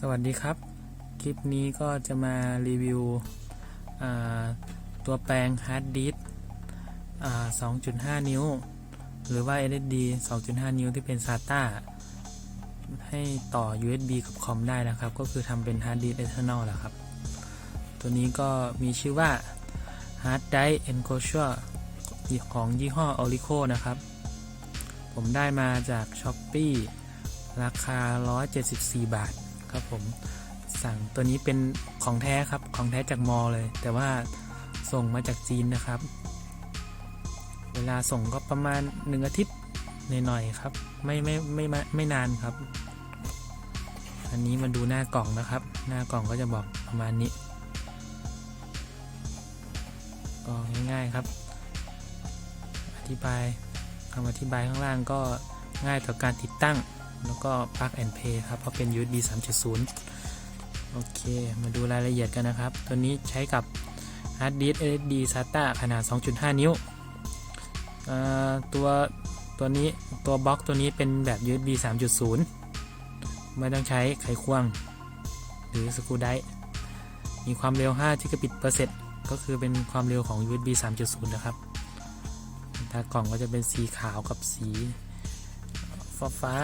สวัสดีครับ คลิปนี้ก็จะมารีวิวตัวแปลงฮาร์ดดิสก์อ่า2.5 นิ้ว หรือว่า SSD 2.5 นิ้วที่เป็น SATA ให้ต่อ USB กับคอมได้นะครับ ก็คือทำเป็นฮาร์ดดิสก์ external แหละครับ ตัวนี้ก็มีชื่อว่า Hard Drive Enclosure ของยี่ห้อ Orico นะครับ ผมได้มาจาก Shopee ราคา 174 บาท ครับผมสั่งตัวนี้เป็นของแท้ครับของแท้จากมอเลย แต่ว่าส่งมาจากจีนนะครับ เวลาส่งก็ประมาณหนึ่งอาทิตย์หน่อยๆครับ ไม่ไม่ไม่ไม่ไม่นานครับ อันนี้มาดูหน้ากล่องนะครับ หน้ากล่องก็จะบอกประมาณนี้ก็ง่ายๆครับ อธิบายคำอธิบายข้างล่างก็ง่ายต่อการติดตั้ง แล้วก็ plug and play ครับเพราะเป็น USB 3.0 โอเค มาดูรายละเอียดกันนะครับ ตัวนี้ใช้กับ hard disk SSD SATA ขนาด 2.5 นิ้ว ตัวตัวนี้ตัวบล็อกตัวนี้เป็นแบบ USB 3.0 ไม่ต้องใช้ไขควง หรือสกรูไดมีความเร็ว5 Gigabit per s e ก็คือเป็นความเร็วของ USB 3.0 นะครับตากล่องก็จะเป็นสีขาวกับสีฟ้าฟ้า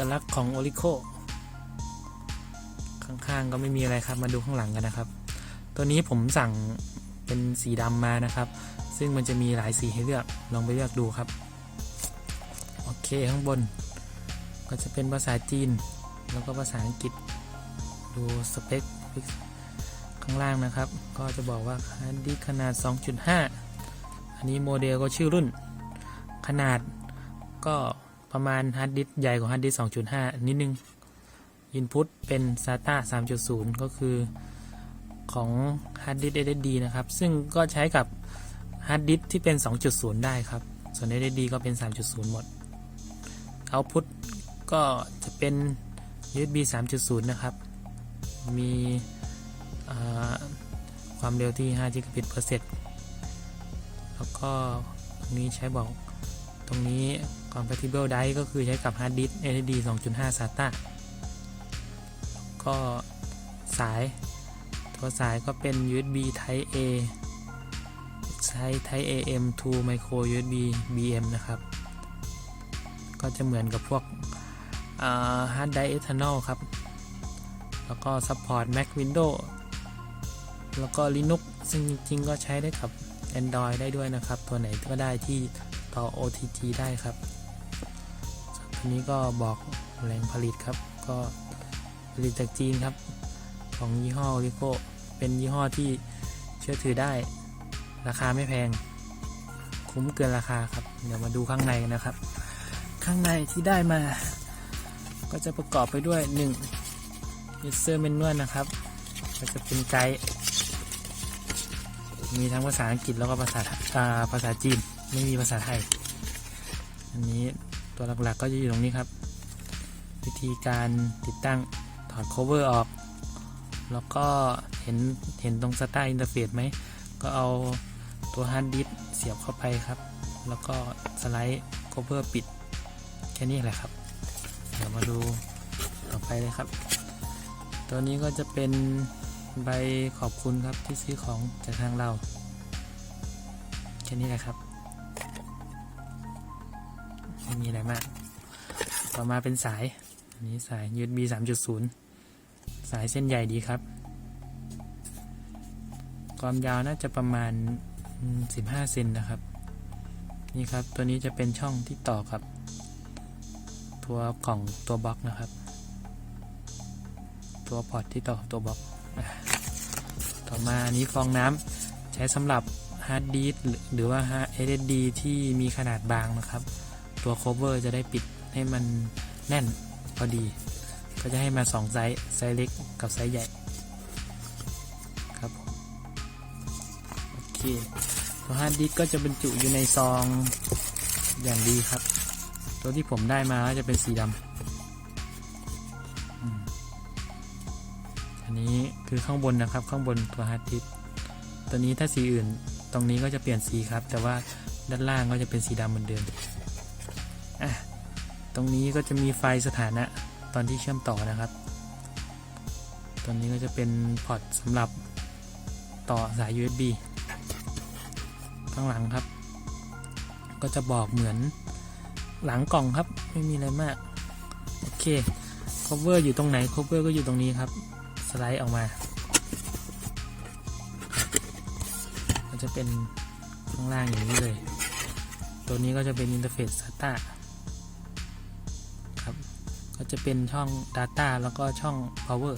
อกลักษณ์ของโอริโคข้างๆก็ไม่มีอะไรครับ มาดูข้างหลังกันนะครับ ตัวนี้ผมสั่งเป็นสีดำมานะครับ ซึ่งมันจะมีหลายสีให้เลือก ลองไปเลือกดูครับ โอเคข้างบน ก็จะเป็นภาษาจีน แล้วก็ภาษาอังกฤษ ดูสเปคข้างล่างนะครับ ก็จะบอกว่าฮาร์ดดิสขนาด 2.5 อันนี้โมเดลก็ชื่อรุ่น ขนาดก็ ประมาณฮาร์ดดิสก์ใหญ่กว่าฮาร์ดดิสก์2.5 นิดนึง Input เป็น SATA 3.0 ก็คือของฮาร์ดดิสก์ SSD นะครับ ซึ่งก็ใช้กับฮาร์ดดิสก์ที่เป็น 2.0 ได้ครับ ส่วน SSD ก็เป็น 3.0 หมด Output ก็จะเป็น USB 3.0 นะครับ มีความเร็วที่5 g b p s แล้วก็ตรงนี้ใช้บอกตรงนี้ compatible drive ก็คือใช้กับ hard disk SSD 2.5 SATA ก็สาย ตัวสายก็เป็น USB Type A ใช้ Type AM to micro USB BM นะครับ ก็จะเหมือนกับพวกอ่า hard drive external ครับ แล้วก็ support Mac Windows แล้วก็ Linux ซึ่งจริงๆ ก็ใช้ได้กับ Android ได้ด้วยนะครับ ตัวไหนก็ได้ที่ต่อ OTG ได้ครับ นี้ก็บอกแหล่งผลิตครับ ก็ผลิตจากจีนครับ ของยี่ห้อ r i c o เป็นยี่ห้อที่เชื่อถือได้ ราคาไม่แพง คุ้มเกินราคาครับ เดี๋ยวมาดูข้างในกันนะครับ ข้างในที่ได้มา ก็จะประกอบไปด้วย 1 user manual นะครับ ก็จะเป็นไกด์มีทั้งภาษาอังกฤษแล้วก็ภาษาภาษาจีน ไม่มีภาษาไทย อันนี้ ตัวหลักๆก็จะอยู่ตรงนี้ครับ วิธีการติดตั้งถอด cover ออก แล้วก็เห็นเห็นตรง SATA interface ไหม ก็เอาตัว hard disk เสียบเข้าไปครับ แล้วก็สไลด์ cover ปิด แค่นี้แหละครับ เดี๋ยวมาดูต่อไปเลยครับ ตัวนี้ก็จะเป็นใบขอบคุณครับที่ซื้อของจากทางเรา แค่นี้แหละครับ ไม่มีอะไรมาก ต่อมาเป็นสายอันนี้สาย USB 3.0 สายเส้นใหญ่ดีครับ ความยาวน่าจะประมาณ 15 เซนนะครับ นี่ครับ ตัวนี้จะเป็นช่องที่ต่อกับ ตัวกล่องตัวบล็อกนะครับ ตัวพอร์ตที่ต่อตัวบล็อก ต่อมาอันนี้ฟองน้ำใช้สำหรับฮาร์ดดิสก์หรือว่า SSD ที่มีขนาดบางนะครับ ตัว cover จะได้ปิดให้มันแน่นพอดี ก็จะให้มาสองไซส์ไซส์เล็กกับไซส์ใหญ่ครับโอเคตัวฮาร์ดดิสก์ก็จะบรรจุอยู่ในซองอย่างดีครับ ตัวที่ผมได้มาจะเป็นสีดำอันนี้คือข้างบนนะครับข้างบนตัวฮาร์ดดิสก์ตัวนี้ถ้าสีอื่นตรงนี้ก็จะเปลี่ยนสีครับ แต่ว่าด้านล่างก็จะเป็นสีดำเหมือนเดิม อะตรงนี้ก็จะมีไฟสถานะตอนที่เชื่อมต่อนะครับตัวนี้ก็จะเป็นพอร์ตสำหรับต่อสาย USB ข้างหลังครับ ก็จะบอกเหมือนหลังกล่องครับ ไม่มีอะไรมาก โอเค cover อยู่ตรงไหน cover ก็อยู่ตรงนี้ครับ สไลด์ออกมา ก็จะเป็นข้างล่างอย่างนี้เลย ตัวนี้ก็จะเป็นอินเทอร์เฟซ SATA จะเป็นช่อง Data แล้วก็ช่อง Power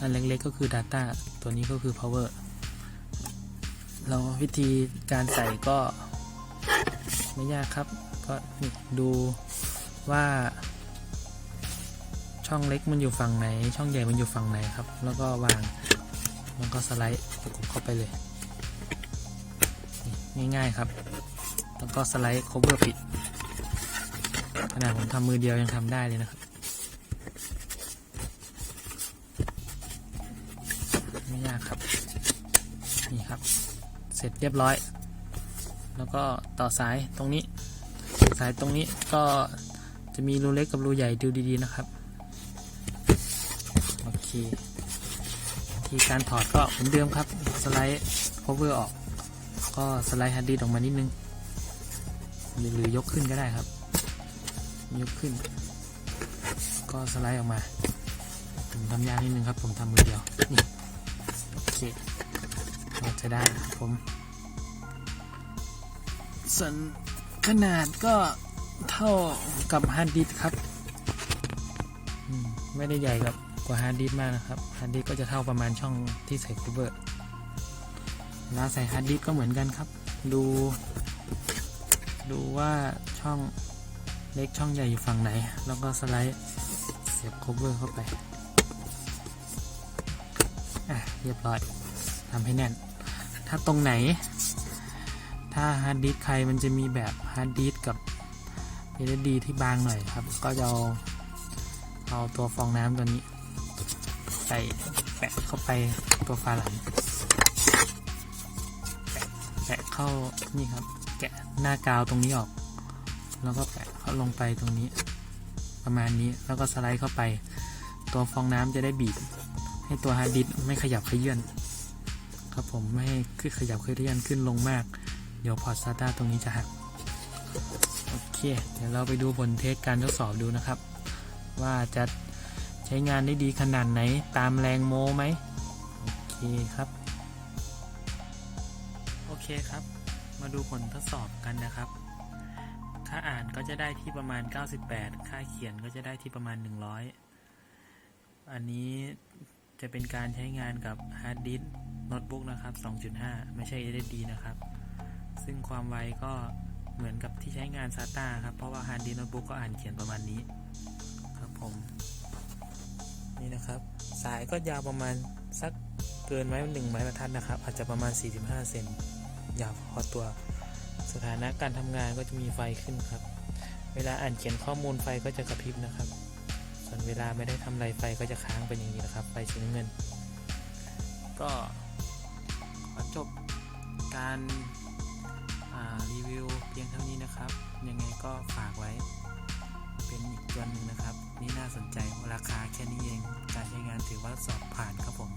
อันเล็กๆก็คือ Data ตัวนี้ก็คือ Power เราวิธีการใส่ก็ไม่ยากครับ ก็ดูว่า ช่องเล็กมันอยู่ฝั่งไหน ช่องใหญ่มันอยู่ฝั่งไหนครับ แล้วก็วางแล้วก็สไลด์ประกบเข้าไปเลย ง่ายๆครับ แล้วก็สไลด์ cover ปิดขนาดผมทำมือเดียวยังทำได้เลยนะครับ ไม่ยากครับ นี่ ครับ เสร็จเรียบร้อย แล้วก็ต่อสายตรงนี้ สายตรงนี้ก็จะมีรูเล็กกับรูใหญ่ดูดีๆนะครับโอเคทีการถอดก็เหมือนเดิมครับสไลด์ cover ออก ก็สไลด์ฮาร์ดดิสก์ออกมานิดนึงหรือยกขึ้นก็ได้ครับ ยกขึ้น ก็สไลด์ออกมาผมทำยากนิดนึงครับ ผมทำมือเดียวนี่ เราจะได้ครับผม ส่วนขนาดก็เท่ากับฮาร์ดดิสครับ ไม่ได้ใหญ่กับกว่าฮาร์ดดิสมากนะครับฮาร์ดดิสก็จะเท่าประมาณช่องที่ใส่คูเวอร์แล้วใส่ฮาร์ดดิสก็เหมือนกันครับ ดู ดูว่าช่องเล็กช่องใหญ่อยู่ฝั่งไหน แล้วก็สไลด์เสียบคูเวอร์เข้าไป อะ เรียบร้อยทำให้แน่น ถ้าตรงไหน ถ้าฮาร์ดดิสก์ใครมันจะมีแบบฮาร์ดดิสก์กับ SSD ที่บางหน่อยครับ ก็จะเอาเอาตัวฟองน้ำตัวนี้ใส่แปะเข้าไปตัวฝาหลังแปะเข้านี่ครับ แกะหน้ากาวตรงนี้ออก แล้วก็แปะเข้าลงไปตรงนี้ ประมาณนี้แล้วก็สไลด์เข้าไป ตัวฟองน้ำจะได้บีบ ให้ตัวฮาร์ดดิสก์ไม่ขยับขยื่อน ครับผมไม่ให้ขึ้นขยับเขยื่อนขึ้นลงมาก เดี๋ยวพอร์ต SATA ตรงนี้จะหัก โอเค เดี๋ยวเราไปดูผลเทสการทดสอบดูนะครับ ว่าจะใช้งานได้ดีขนาดไหนตามแรงโมไหม โอเคครับ โอเคครับ มาดูผลทดสอบกันนะครับ ค่าอ่านก็จะได้ที่ประมาณ 98 ค่าเขียนก็จะได้ที่ประมาณ 100 อันนี้จะเป็นการใช้งานกับฮาร์ดดิสก์ โน้ตบุ๊กนะครับ 2.5 ไม่ใช่ SSD นะครับ ซึ่งความไวก็เหมือนกับที่ใช้งาน SATA ครับ เพราะว่าฮาร์ดดิสก์โน้ตบุ๊กก็อ่านเขียนประมาณนี้ครับผม นี่นะครับ สายก็ยาวประมาณสักเกินไม้หนึ่งไม้บรรทัดนะครับ อาจจะประมาณ 45 เซนยาวพอตัว สถานะการทำงานก็จะมีไฟขึ้นครับ เวลาอ่านเขียนข้อมูลไฟก็จะกระพริบนะครับ ส่วนเวลาไม่ได้ทำอะไรไฟก็จะค้างเป็นอย่างนี้นะครับ ไฟสีน้ำเงิน ก็ การรีวิวเพียงเท่านี้นะครับ ยังไงก็ฝากไว้ เป็นอีกตัวหนึ่งนะครับ นี่น่าสนใจราคาแค่นี้เอง การใช้งานถือว่าสอบผ่านครับผม